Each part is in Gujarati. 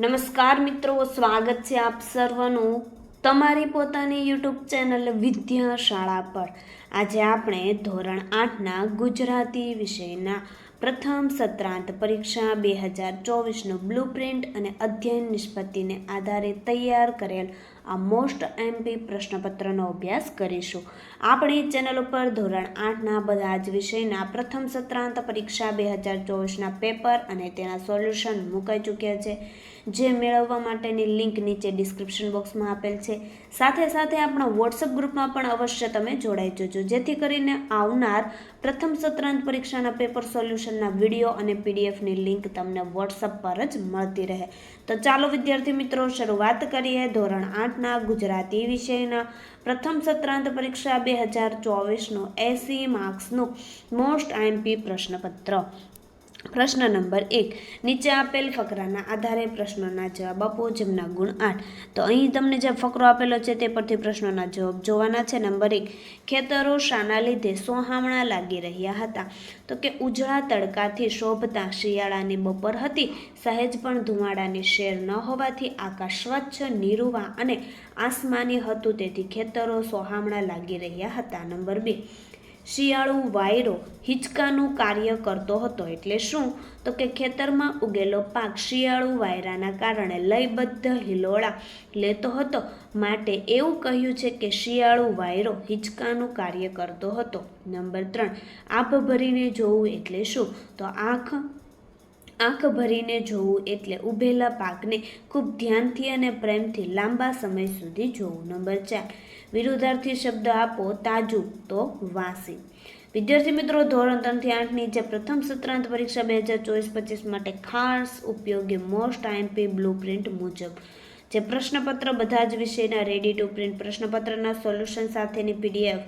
નમસ્કાર મિત્રો, સ્વાગત છે આપ સર્વનું તમારી પોતાની યુટ્યુબ ચેનલ વિદ્યાશાળા પર. આજે આપણે ધોરણ આઠના ગુજરાતી વિષયના પ્રથમ સત્રાંત પરીક્ષા બે હજાર ચોવીસનું બ્લુ પ્રિન્ટ અને અધ્યયન નિષ્પત્તિને આધારે તૈયાર કરેલ આ મોસ્ટ એમપી પ્રશ્નપત્રનો અભ્યાસ કરીશું. આપણી ચેનલ ઉપર ધોરણ આઠના બધા જ વિષયના પ્રથમ સત્રાંત પરીક્ષા બે હજાર ચોવીસના પેપર અને તેના સોલ્યુશન મુકાઈ ચૂક્યા છે. જે મેળવવા માટેની લિંક નીચે ડિસ્ક્રિપ્શન બોક્સમાં આપેલ છે. સાથે સાથે આપણા વોટ્સઅપ ગ્રુપમાં પણ અવશ્ય તમે જોડાઈ જજો. જેથી કરીને આવનાર પ્રથમ સત્રાંત પરીક્ષાના પેપર સોલ્યુશનના વીડિયો અને પીડીએફની લિંક તમને વોટ્સઅપ પર જ મળતી રહે. તો ચાલો વિદ્યાર્થી મિત્રો, શરૂઆત કરીએ ધોરણ આઠના ગુજરાતી વિષયના. પ્રથમ સત્રાંત પરીક્ષા બે હજાર ચોવીસનું એસી માર્ક્સનું મોસ્ટ આઈએમપી પ્રશ્નપત્ર. પ્રશ્ન નંબર એક. નીચે આપેલ ફકરાના આધારે પ્રશ્નોના જવાબ આપો, જેમના ગુણ આઠ. તો અહીં તમને જે ફકરો આપેલો છે તે પરથી પ્રશ્નોના જવાબ જોવાના છે. નંબર એક. ખેતરો શાના લીધે સોહામણા લાગી રહ્યા હતા. તો કે ઉજળા તડકાથી શોભતા શિયાળાની બપોર હતી. સહેજ પણ ધુમાડાની શેર ન હોવાથી આકાશ સ્વચ્છ, નીરુવા અને આસમાની હતું. તેથી ખેતરો સોહામણા લાગી રહ્યા હતા. નંબર બે. શિયાળુ વાયરો હિંચકાનું કાર્ય કરતો હતો એટલે શું? તો કે ખેતરમાં ઉગેલો પાક શિયાળુ વાયરાના કારણે લયબદ્ધ હિલોળા લેતો હતો. માટે એવું કહ્યું છે કે શિયાળુ વાયરો હિંચકાનું કાર્ય કરતો હતો. નંબર ત્રણ આભ ભરીને જોવું એટલે શું? તો આંખ આંખ ભરીને જોવું એટલે ઉભેલા પાકને ખૂબ ધ્યાનથી અને પ્રેમથી લાંબા સમય સુધી જોવું. નંબર ચાર વિરુદ્ધાર્થી શબ્દ આપો તાજું તો વાસી. વિદ્યાર્થી મિત્રો, ધોરણ ત્રણથી આઠની જે પ્રથમ સત્રાંત પરીક્ષા બે હજાર ચોવીસ પચીસ માટે ખાસ ઉપયોગી મોસ્ટ આઈએમપી બ્લુ પ્રિન્ટ મુજબ. જે પ્રશ્નપત્ર બધા જ વિષયના રેડી ટુ પ્રિન્ટ પ્રશ્નપત્રના સોલ્યુશન સાથેની પીડીએફ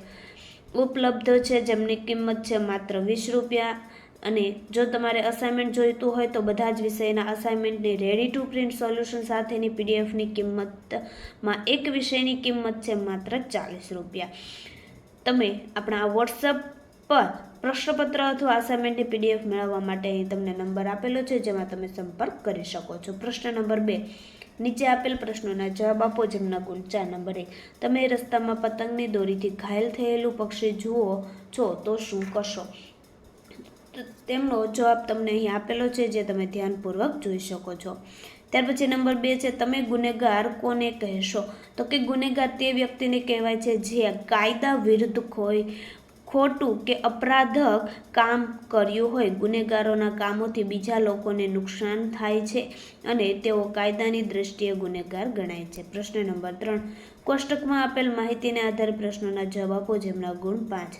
ઉપલબ્ધ છે, જેમની કિંમત છે માત્ર વીસ રૂપિયા. અને જો તમારે અસાઇનમેન્ટ જોઈતું હોય તો બધા જ વિષયના અસાઇનમેન્ટની રેડી ટુ પ્રિન્ટ સોલ્યુશન સાથેની પીડીએફની કિંમતમાં એક વિષયની કિંમત છે માત્ર ચાલીસ રૂપિયા. તમે આપણા વોટ્સઅપ પર પ્રશ્નપત્ર અથવા અસાઇનમેન્ટની પીડીએફ મેળવવા માટે અહીં તમને નંબર આપેલો છે, જેમાં તમે સંપર્ક કરી શકો છો. પ્રશ્ન નંબર બે, નીચે આપેલ પ્રશ્નોના જવાબ આપો, જેમના કુલ ચાર નંબર એક. તમે રસ્તામાં પતંગની દોરીથી ઘાયલ થયેલું પક્ષી જુઓ છો તો શું કરશો? તેમનો જવાબ તમને અહીં આપેલો છે, જે તમે ધ્યાનપૂર્વક જોઈ શકો છો. ત્યાર પછી નંબર બે છે, તમે ગુનેગાર કોને કહેશો? તો કે ગુનેગાર તે વ્યક્તિને કહેવાય છે, જે કાયદા વિરુદ્ધ હોય ખોટું કે અપરાધક કામ કર્યું હોય. ગુનેગારોના કામોથી બીજા લોકોને નુકસાન થાય છે અને તેઓ કાયદાની દ્રષ્ટિએ ગુનેગાર ગણાય છે. પ્રશ્ન નંબર ત્રણ. કોષ્ટકમાં આપેલ માહિતીને આધારે પ્રશ્નોના જવાબો જેમના ગુણ પાંચ.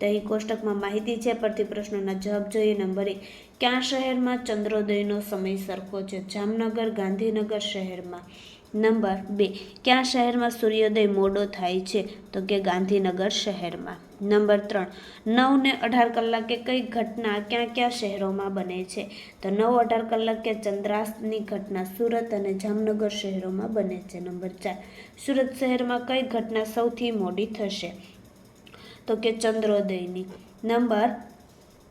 તો અહીં કોષ્ટકમાં માહિતી છે. પરથી પ્રશ્નોના જવાબ જોઈએ. નંબર એક, ક્યાં શહેરમાં ચંદ્રોદયનો સમય સરખો છે? જામનગર, ગાંધીનગર શહેરમાં. નંબર બે, ક્યાં શહેરમાં સૂર્યોદય મોડો થાય છે? તો કે ગાંધીનગર શહેરમાં. નંબર ત્રણ, નવ ને અઢાર કલાકે કઈ ઘટના ક્યાં ક્યાં શહેરોમાં બને છે? તો નવ, અઢાર કલાકે ચંદ્રાસ્તની ઘટના સુરત અને જામનગર શહેરોમાં બને છે. નંબર ચાર, સુરત શહેરમાં કઈ ઘટના સૌથી મોડી થશે? તો કે ચંદ્રોદયની. નંબર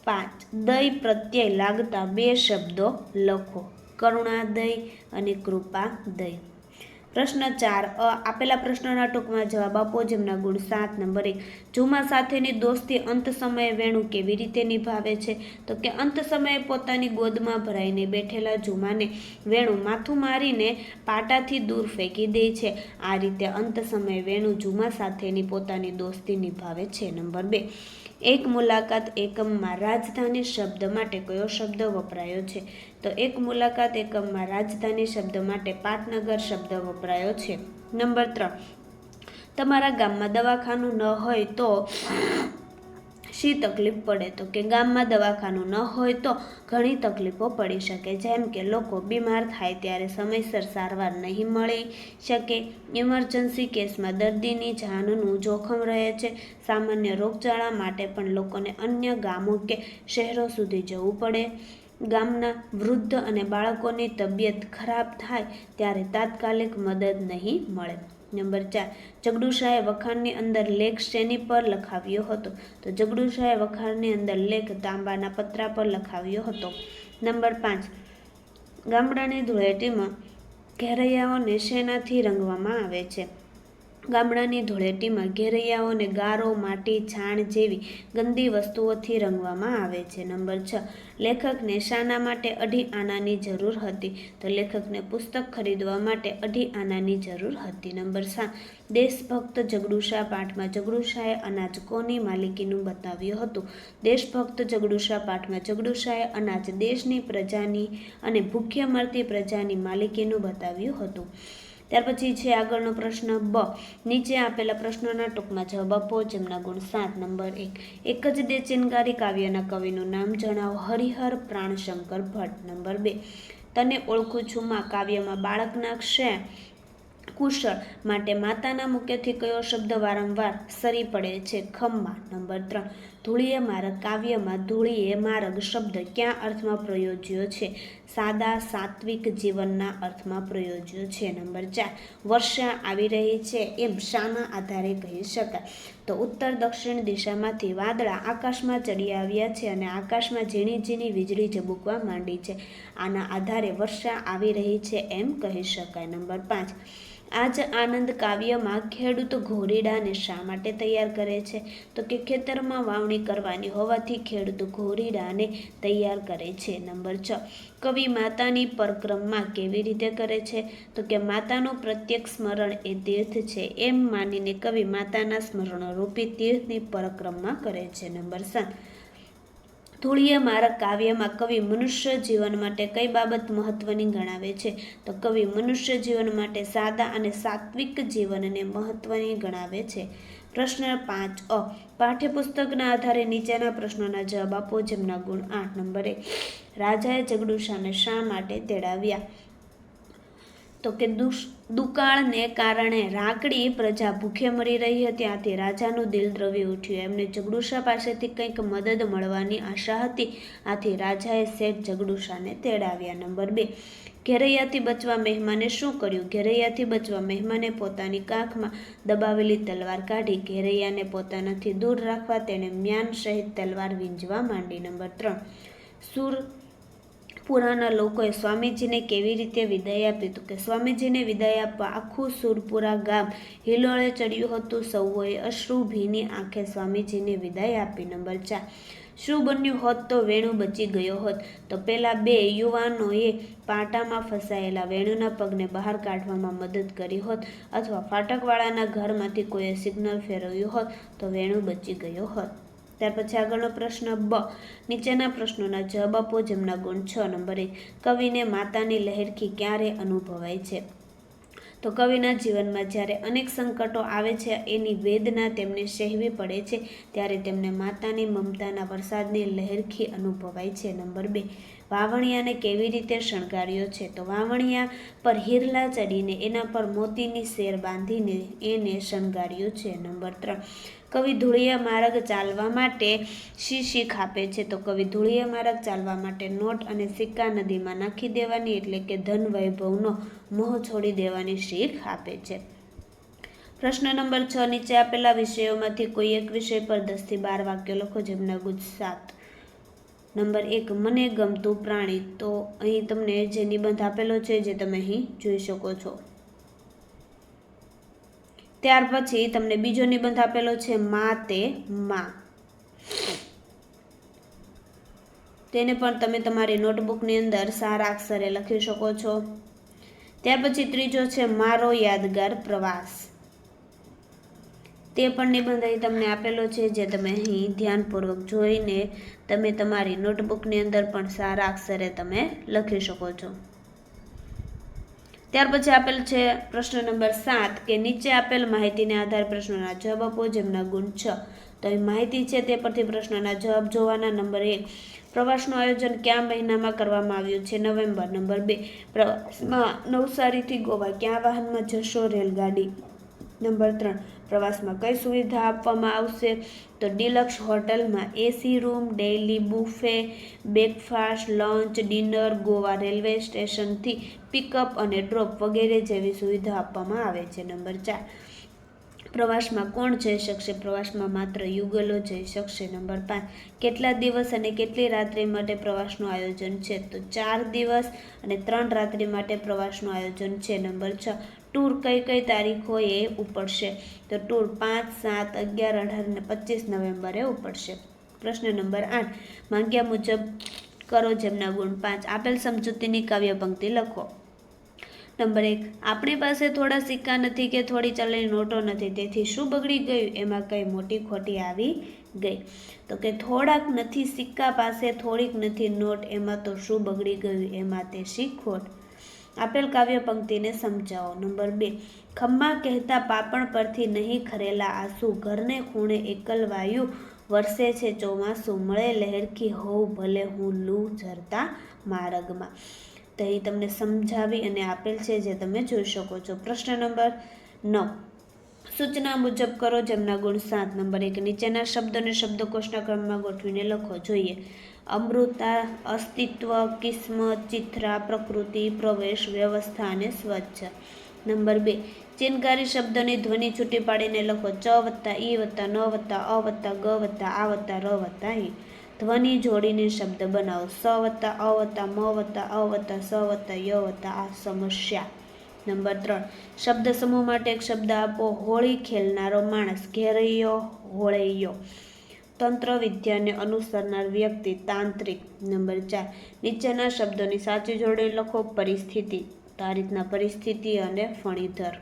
પાંચ. દય પ્રત્યય લાગતા બે શબ્દો લખો. કરુણાદય અને કૃપાદય. પ્રશ્ન ચાર, અ, આપેલા પ્રશ્નોના ટૂંકમાં જવાબ આપો જેમના ગુણ સાત, નંબર એક. જુમા સાથેની દોસ્તી અંત સમયે વેણુ કેવી રીતે નિભાવે છે? તો કે અંત સમયે પોતાની ગોદમાં ભરાઈને બેઠેલા જુમાને વેણુ માથું મારીને પાટાથી દૂર ફેંકી દે છે. આ રીતે અંત સમયે વેણુ જુમા સાથેની પોતાની દોસ્તી નિભાવે છે, નંબર બે. એક મુલાકાત એકમમાં રાજધાની શબ્દ માટે કયો શબ્દ વપરાયો છે? તો એક મુલાકાત એકમમાં રાજધાની શબ્દ માટે પાટનગર શબ્દ વપરાયો છે. નંબર ત્રણ. તમારા ગામમાં દવાખાનું ન હોય તો શી તકલીફ પડે તો કે ગામમાં દવાખાનું ન હોય તો ઘણી તકલીફો પડી શકે. જેમ કે લોકો બીમાર થાય ત્યારે સમયસર સારવાર નહીં મળી શકે. ઇમરજન્સી કેસમાં દર્દીની જાનનું જોખમ રહે છે. સામાન્ય રોગચાળા માટે પણ લોકોને અન્ય ગામો કે શહેરો સુધી જવું પડે. ગામના વૃદ્ધ અને બાળકોની તબિયત ખરાબ થાય ત્યારે તાત્કાલિક મદદ નહીં મળે. નંબર ચાર. જગડુશાહે વખાણની અંદર લેખ શેની પર લખાવ્યો હતો? તો જગડુશાહે વખાણની અંદર લેખ તાંબાના પતરા પર લખાવ્યો હતો. નંબર પાંચ. ગામડાની ધૂળેટીમાં ઘેરૈયાઓને શેનાથી રંગવામાં આવે છે? ગામડાની ધૂળેટીમાં ઘેરૈયાઓને ગારો, માટી, છાણ જેવી ગંદી વસ્તુઓથી રંગવામાં આવે છે. નંબર છ, લેખકને શાના માટે અઢી આનાની જરૂર હતી. તો લેખકને પુસ્તક ખરીદવા માટે અઢી આનાની જરૂર હતી. નંબર સાત, દેશભક્ત જગડુશા પાઠમાં જગડુશાએ અનાજ કોની માલિકીનું બતાવ્યું હતું? દેશભક્ત જગડુશા પાઠમાં જગડુશાએ અનાજ દેશની પ્રજાની અને ભૂખ્ય મરતી પ્રજાની માલિકીનું બતાવ્યું હતું. ત્યાર પછી છે આગળનો પ્રશ્ન બ. નીચે આપેલા પ્રશ્નોના ટૂંકમાં જવાબ આપો, જેમના ગુણ સાત, નંબર એક. એક જ ચિનગારી કાવ્યના કવિનું નામ જણાવો. હરિહર પ્રાણશંકર ભટ્ટ, નંબર બે. તને ઓળખું છું માં. કાવ્યમાં બાળકના ક્ષય કુશળ માટે માતાના મુખ્યથી કયો શબ્દ વારંવાર સરી પડે છે? ખમ્મા નંબર ત્રણ. ધૂળીએ માર્ગ કાવ્યમાં ધૂળીએ માર્ગ શબ્દ ક્યાં અર્થમાં પ્રયોજ્યો છે? સાદા સાત્વિક જીવનના અર્થમાં પ્રયોજ્યો છે. નંબર ચાર. વર્ષા આવી રહી છે એમ શાના આધારે કહી શકાય. તો ઉત્તર દક્ષિણ દિશામાંથી વાદળા આકાશમાં ચડી આવ્યા છે અને આકાશમાં ઝીણી ઝીણી વીજળી ઝબૂકવા માંડી છે. આના આધારે વર્ષા આવી રહી છે એમ કહી શકાય. નંબર પાંચ. આજ આનંદ કાવ્યમાં ખેડૂત ઘોરીડાને શા માટે તૈયાર કરે છે? તો કે ખેતરમાં વાવણી કરવાની હોવાથી ખેડૂત ઘોરીડાને તૈયાર કરે છે. નંબર છ. કવિ માતાની પરક્રમમાં કેવી રીતે કરે છે? તો કે માતાનું પ્રત્યેક સ્મરણ એ તીર્થ છે. એમ માનીને કવિ માતાના સ્મરણ રૂપી તીર્થની પરક્રમમાં કરે છે. નંબર સાત. ધૂળીએ મારા કાવ્યમાં કવિ મનુષ્ય જીવન માટે કઈ બાબત મહત્વની ગણાવે છે? તો કવિ મનુષ્ય જીવન માટે સાદા અને સાત્વિક જીવનને મહત્વની ગણાવે છે. પ્રશ્ન પાંચ. અ. પાઠ્યપુસ્તકના આધારે નીચેના પ્રશ્નોના જવાબ આપો, જેમના ગુણ આઠ નંબર. રાજાએ જગડુશાને શા માટે તેડાવ્યા? તો કે દુકાળને કારણે રાકડી પ્રજા ભૂખે મરી રહી હતી, આથી રાજાનું દિલ દ્રવી ઉઠ્યું. એમને જગડુશા પાસેથી કંઈક મદદ મળવાની આશા હતી, આથી રાજાએ શેઠ જગડુશાને તેડાવ્યા. નંબર બે. ઘેરૈયાથી બચવા મહેમાને શું કર્યું? ઘેરૈયાથી બચવા મહેમાને પોતાની કાખમાં દબાવેલી તલવાર કાઢી, ઘેરૈયાને પોતાનાથી દૂર રાખવા તેણે મ્યાન સહિત તલવાર વીંજવા માંડી. નંબર ત્રણ. સુર પુરાના લોકોએ સ્વામીજીને કેવી રીતે વિદાય આપી? તો કે સ્વામીજીને વિદાય આપવા આખું સુરપુરા ગામ હિલોળે ચડ્યું હતું. સૌએ અશ્રુ ભીની આંખે સ્વામીજીને વિદાય આપી. નંબર ચાર. શું બન્યું હોત તો વેણુ બચી ગયો હોત. તો પેલા બે યુવાનોએ પાટામાં ફસાયેલા વેણુના પગને બહાર કાઢવામાં મદદ કરી હોત અથવા ફાટકવાળાના ઘરમાંથી કોઈએ સિગ્નલ ફેરવ્યું હોત તો વેણુ બચી ગયો હોત. ત્યાર પછી આગળનો પ્રશ્ન બ. નીચેના પ્રશ્નોના જવાબ આપો, જેમના ગુણ છ નંબર. એક કવિને માતાની લહેરખી ક્યારે અનુભવાય છે? તો કવિના જીવનમાં જ્યારે અનેક સંકટો આવે છે, એની વેદના તેમને સહેવી પડે છે, ત્યારે તેમને માતાની મમતાના વરસાદની લહેરખી અનુભવાય છે. નંબર બે, વાવણિયાને કેવી રીતે શણગાર્યો છે? તો વાવણિયા પર હિરલા ચડીને એના પર મોતીની શેર બાંધીને એને શણગાર્યો છે. નંબર ત્રણ, કવિ ધૂળિયા માર્ગ ચાલવા માટે શી શીખ આપે છે? તો કવિ ધૂળિયા માર્ગ ચાલવા માટે નોટ અને સિક્કા નદીમાં નાખી દેવાની, એટલે કે ધન વૈભવનો મોહ છોડી દેવાની શીખ આપે છે. પ્રશ્ન નંબર છ, નીચે આપેલા વિષયોમાંથી કોઈ એક વિષય પર દસથી બાર વાક્યો લખો જેમના ગુજ સાત નંબર એક, મને ગમતું પ્રાણી. તો અહીં તમને જે નિબંધ આપેલો છે જે તમે અહીં જોઈ શકો છો. ત્યાર પછી તમને બીજો નિબંધ આપેલો છે, મા તે મા. તેને પણ તમે તમારી નોટબુકની અંદર સારા અક્ષરે લખી શકો છો. ત્યાર પછી ત્રીજો છે, મારો યાદગાર પ્રવાસ. તે પણ નિબંધ અહીં તમને આપેલો છે, જે તમે અહીં ધ્યાનપૂર્વક જોઈને તમે તમારી નોટબુકની અંદર પણ સારા અક્ષરે તમે લખી શકો છો. ત્યાર પછી આપેલ છે, પ્રશ્ન નંબર સાત, કે નીચે આપેલ માહિતીને આધારે પ્રશ્નોના જવાબ આપો જેમના ગુણ છ. તો એ માહિતી છે તે પરથી પ્રશ્નોના જવાબ જોવાના નંબર એક. પ્રવાસનું આયોજન કયા મહિનામાં કરવામાં આવ્યું છે? નવેમ્બર. નંબર બે. પ્રવાસમાં નવસારીથી ગોવા. કયા વાહનમાં જશો રેલગાડી? નંબર ત્રણ. પ્રવાસમાં કઈ સુવિધા આપવામાં આવશે? તો ડિલક્સ હોટલમાં AC room, daily buffet, breakfast, lunch, dinner, Goa railway સ્ટેશનથી પિકઅપ અને ડ્રોપ વગેરે જેવી સુવિધા આપવામાં આવે છે. નંબર ચાર. પ્રવાસમાં કોણ જઈ શકશે? પ્રવાસમાં માત્ર યુગલો જઈ શકશે. નંબર પાંચ, કેટલા દિવસ અને કેટલી રાત્રિ માટે પ્રવાસનું આયોજન છે? તો ચાર દિવસ અને ત્રણ રાત્રિ માટે પ્રવાસનું આયોજન છે. નંબર છ, ટૂર કઈ કઈ તારીખોએ ઉપડશે? તો ટૂર પાંચ, સાત, અગિયાર, અઢાર અને પચીસ નવેમ્બરે ઉપડશે. પ્રશ્ન નંબર આઠ, માંગ્યા મુજબ કરો જેમના ગુણ પાંચ. આપેલ સમજૂતીની કાવ્ય પંક્તિ લખો. નંબર એક, આપણી પાસે થોડા સિક્કા નથી કે થોડી ચલણી નોટો નથી, તેથી શું બગડી ગયું? એમાં કંઈ મોટી ખોટી આવી ગઈ. તો કે, થોડાક નથી સિક્કા પાસે, થોડીક નથી નોટ, એમાં તો શું બગડી ગયું? એમાં તે શી ખોટ આપેલ કાવ્ય પંક્તિને સમજાવો. નંબર બે, ખમ્મા કહેતા પાપણ પરથી નહીં ખરેલા આંસુ, ઘરને ખૂણે એકલ વાયુ વરસે છે ચોમાસું, મળે લહેરખી હોઉં, ભલે હું લૂ ઝરતા માર્ગમાં. તો એ તમને સમજાવી અને આપેલ છે જે તમે જોઈ શકો છો. પ્રશ્ન નંબર નવ. સૂચના મુજબ કરો જેમના ગુણ સાત, નંબર એક. નીચેના શબ્દોને શબ્દકોશના ક્રમમાં ગોઠવીને લખો. જોઈએ. અમૃતા, અસ્તિત્વ કિસ્મત ચિત્રા, પ્રકૃતિ, પ્રવેશ, વ્યવસ્થા અને સ્વચ્છ. નંબર બે. ચિનકારી શબ્દની ધ્વનિ છૂટી પાડીને લખો. ચ વત્તા ઈ વત્તા ન વત્તા અ વત્તા ગ વત્તા આ વત્તા ર વત્તા ઈ ધ્વનિ જોડીને શબ્દ બનાવો. સ વત્તા અ વત્તા મ વત્તા અ વત્તા સ વત્તા ય વત્તા આ સમસ્યા. નંબર ત્રણ. શબ્દ સમૂહ માટે એક શબ્દ આપો. હોળી ખેલનારો માણસ. ઘેરૈયો, હોળૈયો. તંત્ર વિદ્યાને અનુસરનાર વ્યક્તિ તાંત્રિક. નંબર ચાર. નીચેના શબ્દોની સાચી જોડણી લખો પરિસ્થિતિ. તો પરિસ્થિતિ અને ફણીધર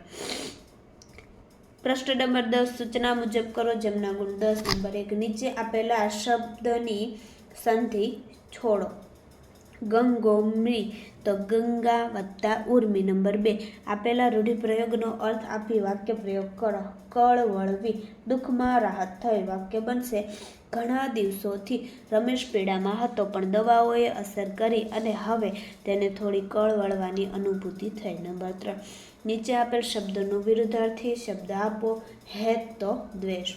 પ્રશ્ન નંબર દસ સૂચના મુજબ કરો જેમના ગુણ દસ, નંબર એક નીચે આપેલા શબ્દની સંધિ છોડો. ગંગોમરી તો ગંગા વત્તા ઉર્મી નંબર બે. આપેલા રૂઢિપ્રયોગનો અર્થ આપી વાક્ય પ્રયોગ કરો. કળ વળવી દુઃખમાં રાહત થઈ વાક્ય બનશે. ઘણા દિવસોથી રમેશ પીડામાં હતો પણ દવાઓએ અસર કરી અને હવે તેને થોડી કળ વળવાની અનુભૂતિ થઈ. નંબર ત્રણ. નીચે આપેલ શબ્દનો વિરુદ્ધાર્થી શબ્દ આપો, હેત તો દ્વેષ.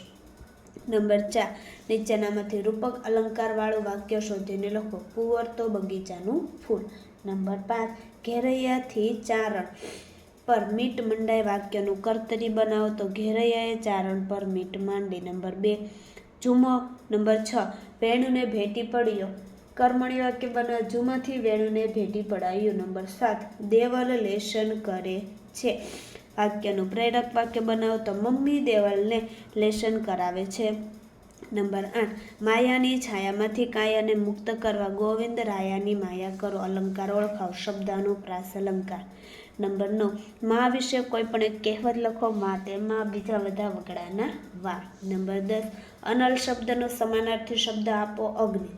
નંબર ચાર, નીચેનામાંથી રૂપક અલંકારવાળું વાક્ય શોધીને લખો, કુંવર તો બગીચાનું ફૂલ. નંબર પાંચ, ઘેરૈયાથી ચારણ પર મીટ મંડાય વાક્યનું કર્તરી બનાવો તો ઘેરૈયાએ ચારણ પર મીટ માંડી. નંબર બે જુમો નંબર છ, વેણુને ભેટી પડ્યો કર્મણી વાક્ય બનાવ જુમાથી વેણુને ભેટી પડાયું. નંબર સાત, દેવલ લેશન કરે છે. વાક્યનું પ્રેરક વાક્ય બનાવો તો મમ્મી દેવલને લેશન કરાવે છે. નંબર આઠ, માયાની છાયામાંથી કાયાને મુક્ત કરવા ગોવિંદ રાયાની માયા કરો. અલંકાર ઓળખાવ શબ્દાનુપ્રાસ અલંકાર. નંબર નવ, મા વિશે કોઈ પણ એક કહેવત લખો, મા તેમાં બીજા બધા વગડાના વા. નંબર દસ, અનલ શબ્દનો સમાનાર્થી શબ્દ આપો, અગ્નિ.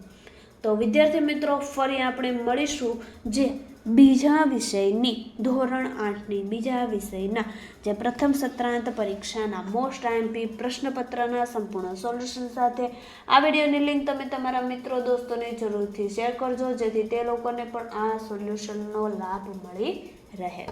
તો વિદ્યાર્થી મિત્રો, ફરી આપણે મળીશું જે બીજા વિષયની, ધોરણ આઠની બીજા વિષયના, જે પ્રથમ સત્રાંત પરીક્ષાના મોસ્ટ આઈએમપી પ્રશ્નપત્રના સંપૂર્ણ સોલ્યુશન સાથે. આ વિડીયોની લિંક તમે તમારા મિત્રો દોસ્તોને જરૂરથી શેર કરજો, જેથી તે લોકોને પણ આ સોલ્યુશનનો લાભ મળી રહે.